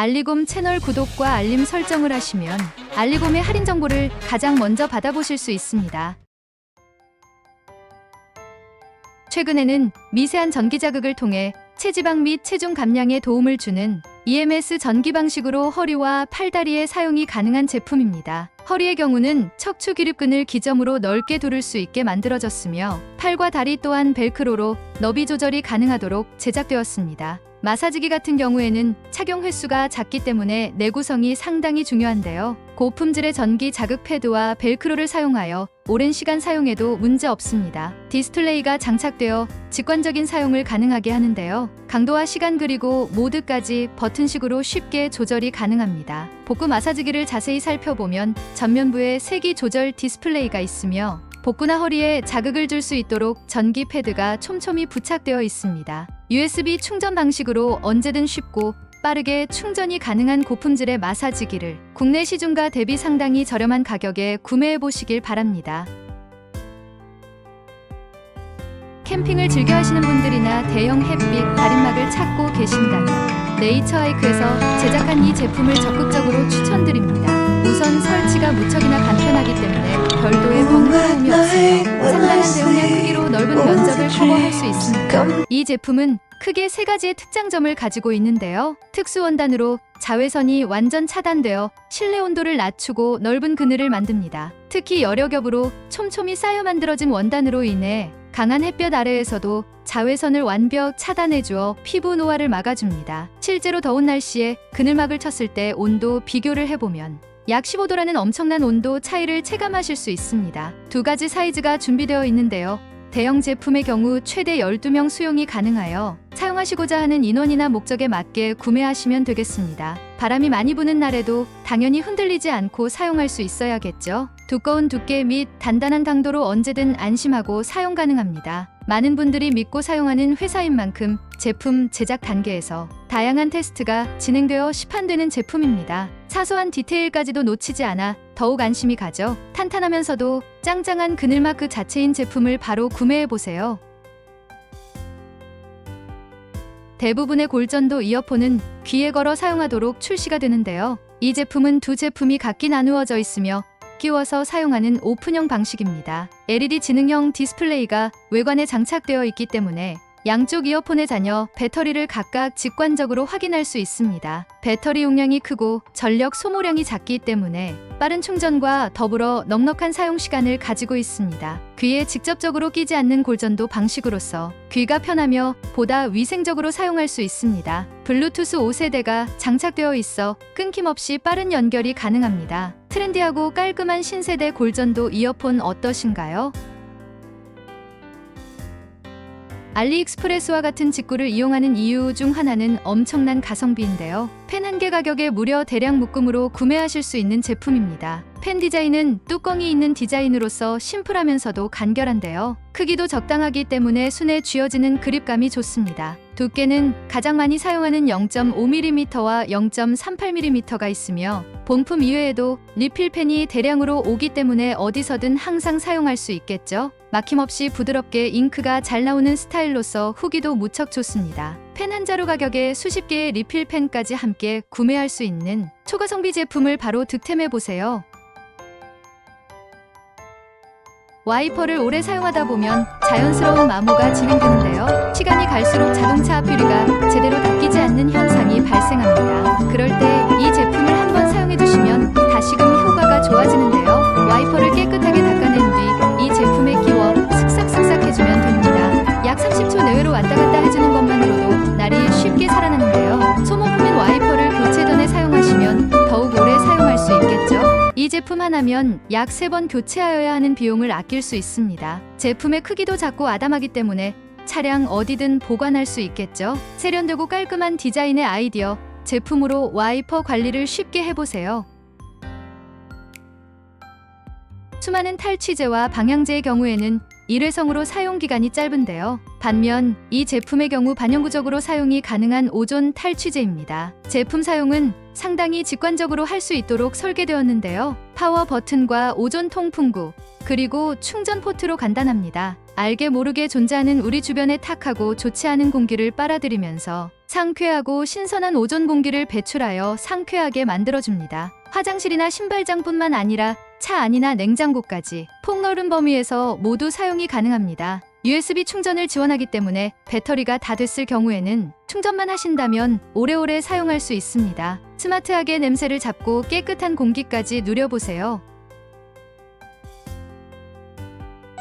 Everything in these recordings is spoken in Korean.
알리곰 채널 구독과 알림 설정을 하시면 알리곰의 할인 정보를 가장 먼저 받아보실 수 있습니다. 최근에는 미세한 전기 자극을 통해 체지방 및 체중 감량에 도움을 주는 EMS 전기 방식으로 허리와 팔다리에 사용이 가능한 제품입니다. 허리의 경우는 척추 기립근을 기점으로 넓게 두를 수 있게 만들어졌으며 팔과 다리 또한 벨크로로 너비 조절이 가능하도록 제작되었습니다. 마사지기 같은 경우에는 착용 횟수가 작기 때문에 내구성이 상당히 중요한데요. 고품질의 전기 자극 패드와 벨크로를 사용하여 오랜 시간 사용해도 문제 없습니다. 디스플레이가 장착되어 직관적인 사용을 가능하게 하는데요. 강도와 시간 그리고 모드까지 버튼식으로 쉽게 조절이 가능합니다. 복부 마사지기를 자세히 살펴보면 전면부에 세기 조절 디스플레이가 있으며 복부나 허리에 자극을 줄 수 있도록 전기 패드가 촘촘히 부착되어 있습니다. USB 충전 방식으로 언제든 쉽고 빠르게 충전이 가능한 고품질의 마사지기를 국내 시중가 대비 상당히 저렴한 가격에 구매해 보시길 바랍니다. 캠핑을 즐겨 하시는 분들이나 대형 햇빛 가림막을 찾고 계신다면 네이처하이크에서 제작한 이 제품을 적극적으로 추천드립니다. 우선 설치가 무척이나 간편하기 때문에 별도의 번거로움이 없으며 상당한 대용량 크기로 넓은 면적을 커버할 수 있습니다. 이 제품은 크게 세 가지의 특장점을 가지고 있는데요. 특수 원단으로 자외선이 완전 차단되어 실내 온도를 낮추고 넓은 그늘을 만듭니다. 특히 여러 겹으로 촘촘히 쌓여 만들어진 원단으로 인해 강한 햇볕 아래에서도 자외선을 완벽 차단해 주어 피부 노화를 막아줍니다. 실제로 더운 날씨에 그늘막을 쳤을 때 온도 비교를 해보면 약 15도라는 엄청난 온도 차이를 체감하실 수 있습니다. 두 가지 사이즈가 준비되어 있는데요. 대형 제품의 경우 최대 12명 수용이 가능하여 사용하시고자 하는 인원이나 목적에 맞게 구매하시면 되겠습니다. 바람이 많이 부는 날에도 당연히 흔들리지 않고 사용할 수 있어야겠죠. 두꺼운 두께 및 단단한 강도로 언제든 안심하고 사용 가능합니다. 많은 분들이 믿고 사용하는 회사인 만큼 제품 제작 단계에서 다양한 테스트가 진행되어 시판되는 제품입니다. 사소한 디테일까지도 놓치지 않아 더욱 안심이 가죠. 탄탄하면서도 짱짱한 그늘막 그 자체인 제품을 바로 구매해 보세요. 대부분의 골전도 이어폰은 귀에 걸어 사용하도록 출시가 되는데요. 이 제품은 두 제품이 각기 나누어져 있으며 끼워서 사용하는 오픈형 방식입니다. LED 지능형 디스플레이가 외관에 장착되어 있기 때문에 양쪽 이어폰의 잔여 배터리를 각각 직관적으로 확인할 수 있습니다. 배터리 용량이 크고 전력 소모량이 작기 때문에 빠른 충전과 더불어 넉넉한 사용 시간을 가지고 있습니다. 귀에 직접적으로 끼지 않는 골전도 방식으로서 귀가 편하며 보다 위생적으로 사용할 수 있습니다. 블루투스 5세대가 장착되어 있어 끊김없이 빠른 연결이 가능합니다. 트렌디하고 깔끔한 신세대 골전도 이어폰 어떠신가요? 알리익스프레스와 같은 직구를 이용하는 이유 중 하나는 엄청난 가성비인데요. 펜 한 개 가격에 무려 대량 묶음으로 구매하실 수 있는 제품입니다. 펜 디자인은 뚜껑이 있는 디자인으로서 심플하면서도 간결한데요. 크기도 적당하기 때문에 손에 쥐어지는 그립감이 좋습니다. 두께는 가장 많이 사용하는 0.5mm와 0.38mm가 있으며 본품 이외에도 리필펜이 대량으로 오기 때문에 어디서든 항상 사용할 수 있겠죠. 막힘없이 부드럽게 잉크가 잘 나오는 스타일로서 후기도 무척 좋습니다. 펜 한 자루 가격에 수십 개의 리필펜까지 함께 구매할 수 있는 초가성비 제품을 바로 득템해 보세요. 와이퍼를 오래 사용하다 보면 자연스러운 마모가 진행되는데요. 시간이 갈수록 자동차 앞유리가 제대로 닦이지 않는 현상이 발생합니다. 그럴 때 이 제품을 한번 사용해 주시면 다시금 효과가 좋아지는데요. 와이퍼를 깨끗하게 닦아낸 뒤 이 제품에 끼워 슥싹슥싹 해주면 됩니다. 약 30초 내외로 왔다 갔다 해주는 것만으로도 날이 쉽게 살아나는데요. 소모품 제품 하나면 약 3번 교체하여야 하는 비용을 아낄 수 있습니다. 제품의 크기도 작고 아담하기 때문에 차량 어디든 보관할 수 있겠죠. 세련되고 깔끔한 디자인의 아이디어, 제품으로 와이퍼 관리를 쉽게 해보세요. 수많은 탈취제와 방향제의 경우에는 일회성으로 사용 기간이 짧은데요. 반면 이 제품의 경우 반영구적으로 사용이 가능한 오존 탈취제입니다. 제품 사용은 상당히 직관적으로 할 수 있도록 설계되었는데요. 파워 버튼과 오존 통풍구, 그리고 충전 포트로 간단합니다. 알게 모르게 존재하는 우리 주변의 탁하고 좋지 않은 공기를 빨아들이면서 상쾌하고 신선한 오존 공기를 배출하여 상쾌하게 만들어줍니다. 화장실이나 신발장뿐만 아니라 차 안이나 냉장고까지 폭넓은 범위에서 모두 사용이 가능합니다. USB 충전을 지원하기 때문에 배터리가 다 됐을 경우에는 충전만 하신다면 오래오래 사용할 수 있습니다. 스마트하게 냄새를 잡고 깨끗한 공기까지 누려보세요.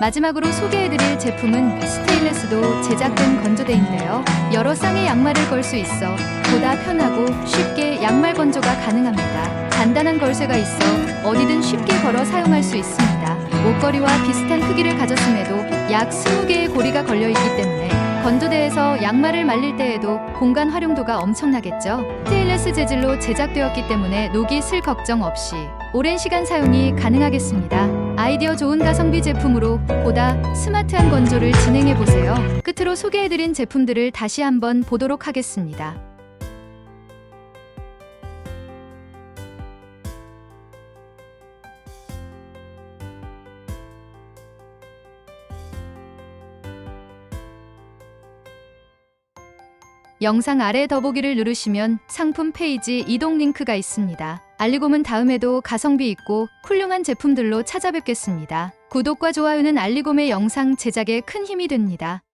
마지막으로 소개해드릴 제품은 스테인레스도 제작된 건조대인데요. 여러 쌍의 양말을 걸 수 있어 보다 편하고 쉽게 양말 건조가 가능합니다. 단단한 걸쇠가 있어 어디든 쉽게 걸어 사용할 수 있습니다. 목걸이와 비슷한 크기를 가졌음에도 약 20개의 고리가 걸려 있기 때문에 건조대에서 양말을 말릴 때에도 공간 활용도가 엄청나겠죠. 스테인레스 재질로 제작되었기 때문에 녹이 슬 걱정 없이 오랜 시간 사용이 가능하겠습니다. 아이디어 좋은 가성비 제품으로 보다 스마트한 건조를 진행해 보세요. 끝으로 소개해드린 제품들을 다시 한번 보도록 하겠습니다. 영상 아래 더보기를 누르시면 상품 페이지 이동 링크가 있습니다. 알리곰은 다음에도 가성비 있고 훌륭한 제품들로 찾아뵙겠습니다. 구독과 좋아요는 알리곰의 영상 제작에 큰 힘이 됩니다.